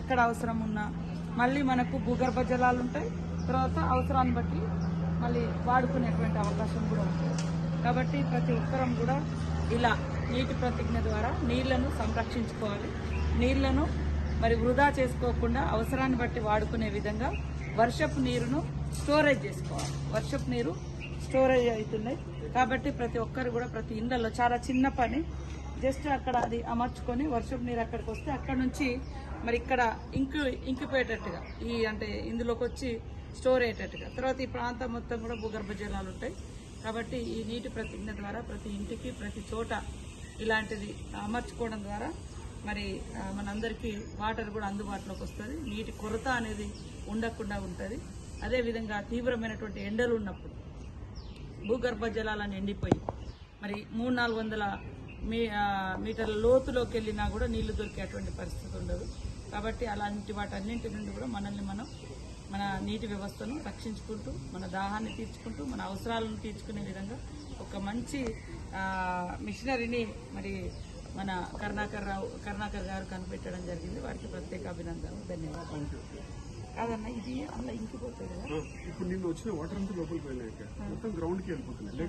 ఎక్కడ అవసరం ఉన్నా. మళ్ళీ మనకు భూగర్భ జలాలు ఉంటాయి. తర్వాత అవసరాన్ని బట్టి మళ్ళీ వాడుకునేటువంటి అవకాశం కూడా ఉంటుంది. కాబట్టి ప్రతి ఒక్కరం కూడా ఇలా నీటి ప్రతిజ్ఞ ద్వారా నీళ్ళను సంరక్షించుకోవాలి. నీళ్ళను మరి వృధా చేసుకోకుండా అవసరాన్ని బట్టి వాడుకునే విధంగా వర్షపు నీరును స్టోరేజ్ చేసుకోవాలి. వర్షపు నీరు స్టోరేజ్ అవుతున్నాయి. కాబట్టి ప్రతి ఒక్కరు కూడా ప్రతి ఇండ్లలో చాలా చిన్న పని. జస్ట్ అక్కడ అది అమర్చుకొని వర్షపు నీరు అక్కడికి వస్తే అక్కడ నుంచి మరి ఇక్కడ ఇంకు ఇంకిపోయేటట్టుగా ఈ అంటే ఇందులోకి వచ్చి స్టోర్ అయ్యేటట్టుగా. తర్వాత ఈ ప్రాంతం మొత్తం కూడా భూగర్భ జలాలు ఉంటాయి. కాబట్టి ఈ నీటి ప్రతిజ్ఞ ద్వారా ప్రతి ఇంటికి ప్రతి చోట ఇలాంటిది అమర్చుకోవడం ద్వారా మరి మనందరికీ వాటర్ కూడా అందుబాటులోకి వస్తుంది. నీటి కొరత అనేది ఉండకుండా ఉంటుంది. అదేవిధంగా తీవ్రమైనటువంటి ఎండలు ఉన్నప్పుడు భూగర్భ జలాలను నిండిపోయి మరి మూడు నాలుగు వందల మీ మీటర్ల లోతులోకి వెళ్ళినా కూడా నీళ్ళు దొరికేటువంటి పరిస్థితి ఉండదు. కాబట్టి అలాంటి వాటన్నింటి నుండి కూడా మనల్ని మనం మన నీటి వ్యవస్థను రక్షించుకుంటూ మన దాహాన్ని తీర్చుకుంటూ మన అవసరాలను తీర్చుకునే విధంగా ఒక మంచి మిషనరీని మరి మన కరుణాకర్ రావు కరుణాకర్ గారు కనిపెట్టడం జరిగింది. వారికి ప్రత్యేక అభినందనలు. ధన్యవాదాలు. కాదన్న ఇది అలా ఇంకిపోతుంది కదా. ఇప్పుడు నిన్న వచ్చిన వాటర్ అంతా లోపలికి వెళ్ళాక మొత్తం గ్రౌండ్కి వెళ్ళిపోతున్నాయి.